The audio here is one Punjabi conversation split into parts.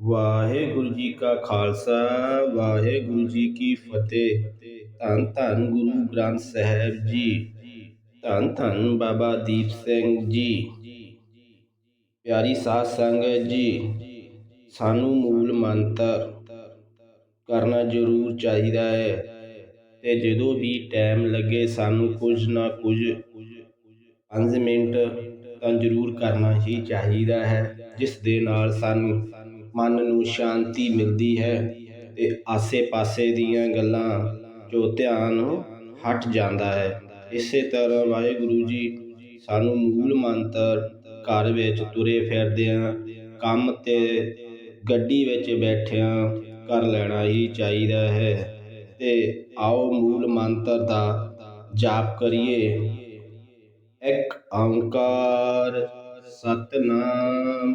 ਵਾਹਿਗੁਰੂ ਜੀ ਕਾ ਖਾਲਸਾ, ਵਾਹਿਗੁਰੂ ਜੀ ਕੀ ਫਤਿਹ। ਧੰਨ ਧੰਨ ਗੁਰੂ ਗ੍ਰੰਥ ਸਾਹਿਬ ਜੀ, ਧੰਨ ਧੰਨ ਬਾਬਾ ਦੀਪ ਸਿੰਘ ਜੀ। ਪਿਆਰੀ ਸਾਧ ਸੰਗਤ ਜੀ, ਸਾਨੂੰ ਮੂਲ ਮੰਤਰ ਕਰਨਾ ਜ਼ਰੂਰ ਚਾਹੀਦਾ ਹੈ ਤੇ ਜਦੋਂ ਵੀ ਟਾਈਮ ਲੱਗੇ ਸਾਨੂੰ ਕੁਝ ਨਾ ਕੁਝ 5 ਮਿੰਟ ਤਾਂ ਜ਼ਰੂਰ ਕਰਨਾ ਹੀ ਚਾਹੀਦਾ ਹੈ, ਜਿਸ ਦੇ ਨਾਲ ਸਾਨੂੰ ਮਨ ਨੂੰ ਸ਼ਾਂਤੀ ਮਿਲਦੀ ਹੈ ਤੇ ਆਸੇ-ਪਾਸੇ ਦੀਆਂ ਗੱਲਾਂ ਜੋ ਧਿਆਨ ਹਟ ਜਾਂਦਾ ਹੈ। ਇਸੇ ਤਰ੍ਹਾਂ ਵਾਹਿਗੁਰੂ ਜੀ ਸਾਨੂੰ ਮੂਲ ਮੰਤਰ ਘਰ ਵਿੱਚ ਤੁਰੇ ਫਿਰਦਿਆਂ ਕੰਮ ਤੇ ਗੱਡੀ ਵਿੱਚ ਬੈਠਿਆਂ ਕਰ ਲੈਣਾ ਹੀ ਚਾਹੀਦਾ ਹੈ ਤੇ ਆਓ ਮੂਲ ਮੰਤਰ ਦਾ ਜਾਪ ਕਰੀਏ। ਇੱਕ ਓੰਕਾਰ ਸਤਨਾਮ।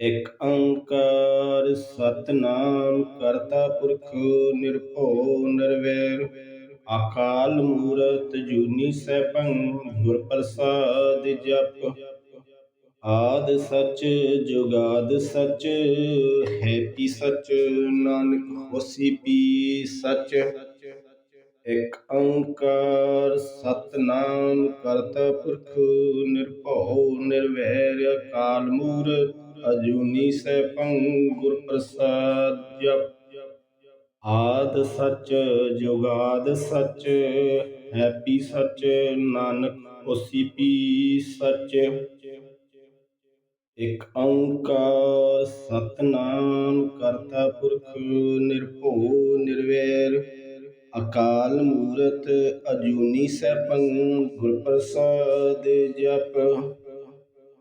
ਇਕ ਓੰਕਾਰ ਸਤਨਾਮ ਕਰਤਾ ਪੁਰਖ ਨਿਰਭਉ ਨਿਰਵੈਰ, ਅਕਾਲ ਮੂਰਤ ਜੂਨੀ ਸੈਭੰ, ਗੁਰ ਪ੍ਰਸਾਦ ਜਪ। ਆਦ ਸੱਚ ਜੁਗਾਦ ਸੱਚ, ਹੈ ਪੀ ਸਚ, ਨਾਨਕ ਹੋਸੀ ਪੀ ਸੱਚ। ਇਕ ਓੰਕਾਰ ਸਤਨਾਮ ਕਰਤਾ ਪੁਰਖ ਨਿਰਭਉ ਨਿਰਵੈਰ, ਅਕਾਲ ਮੂਰਤ ਅਜੂਨੀ ਸੈਭੰ ਗੁਰ ਪ੍ਰਸਾਦ ਜਪ। ਆਦ ਸੱਚ, ਜੁਗਾਦ ਸੱਚ, ਹੈਪੀ ਸੱਚ, ਨਾਨਕ ਹੋਸੀ ਪੀ ਸੱਚ। ਇਕ ਓੰਕਾਰ ਸਤਨਾਮ ਕਰਤਾ ਪੁਰਖ ਨਿਰਭਉ ਨਿਰਵੈਰ। ਅਕਾਲ ਮੂਰਤ ਅਜੂਨੀ ਸੈਭੰ ਗੁਰ ਪ੍ਰਸਾਦ ਜਪ।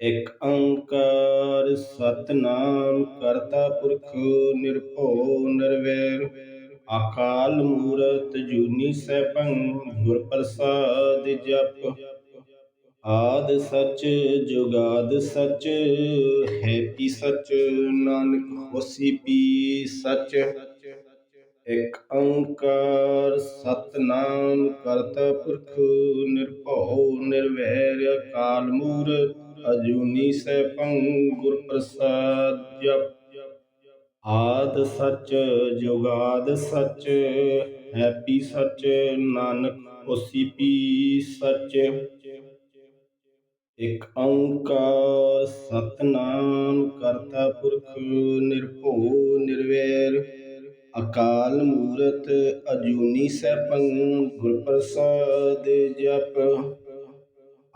ਇਕ ਓੰਕਾਰ ਸਤਨਾਮ ਕਰਤਾ ਪੁਰਖ ਨਿਰਭਉ ਨਿਰਵੈਰ ਅਕਾਲ ਮੂਰਤ ਜੂਨੀ ਸੈਭੰ, ਗੁਰ ਪ੍ਰਸਾਦ ਜਪ। ਆਦ ਸੱਚ ਜੁਗਾਦ ਸਚ, ਹੈ ਪੀ ਸੱਚ, ਨਾਨਕ ਹੋਸੀ ਪੀ ਸਚ। ਇਕ ਓੰਕਾਰ ਸਤਨਾਮ ਕਰਤਾ ਪੁਰਖ ਨਿਰਭਉ ਨਿਰਵੈਰ ਅਕਾਲ ਮੂਰਤ ਅਜੂਨੀ ਸੈਭੰ ਗੁਰ ਪ੍ਰਸਾਦ ਜਪ। ਆਦ ਸੱਚ, ਜੁਗਾਦ ਸੱਚ, ਹੈਪੀ ਸੱਚ, ਨਾਨਕ ਹੋਸੀ ਸੱਚ। ਇਕ ਓੰਕਾਰ ਸਤਨਾਮ ਕਰਤਾ ਪੁਰਖ ਨਿਰਭਉ ਨਿਰਵੈਰ। ਅਕਾਲ ਮੂਰਤ ਅਜੂਨੀ ਸੈਭੰ ਗੁਰ ਪ੍ਰਸਾਦ ਜਪ।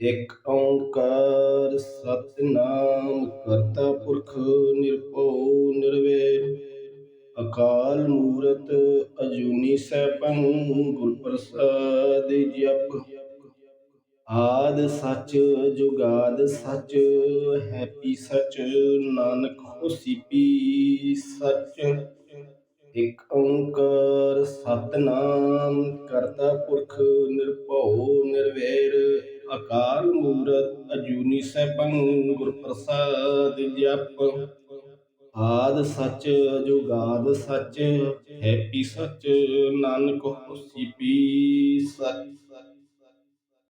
ਇਕ ਓੰਕਾਰ ਸਤਨਾਮ ਕਰਤਾ ਪੁਰਖ ਨਿਰਭਉ ਨਿਰਵੈਰ ਅਕਾਲ ਮੂਰਤ ਅਜੂਨੀ ਸੈਭੰ ਗੁਰ ਪ੍ਰਸਾਦ ਜਪ। ਆਦ ਸੱਚ ਜੁਗਾਦ ਸੱਚ, ਹੈਪੀ ਸੱਚ ਨਾਨਕ ਹੋਸੀ ਪੀ ਸੱਚ। ਇਕ ਓੰਕਾਰ ਸਤਨਾਮ ਕਰਤਾ ਪੁਰਖ ਨਿਰਭਉ ਨਿਰਵੈਰ। ਅਕਾਲ ਮੂਰਤ ਅਜੂਨੀ ਸੈਭੰ ਗੁਰ ਪ੍ਰਸਾਦ ਜਪ। ਆਦ ਸੱਚ ਜੁਗਾਦ ਸੱਚ, ਹੈਪੀ ਸੱਚ, ਨਾਨਕ ਹੋਸੀ ਪੀ ਸੱਚ।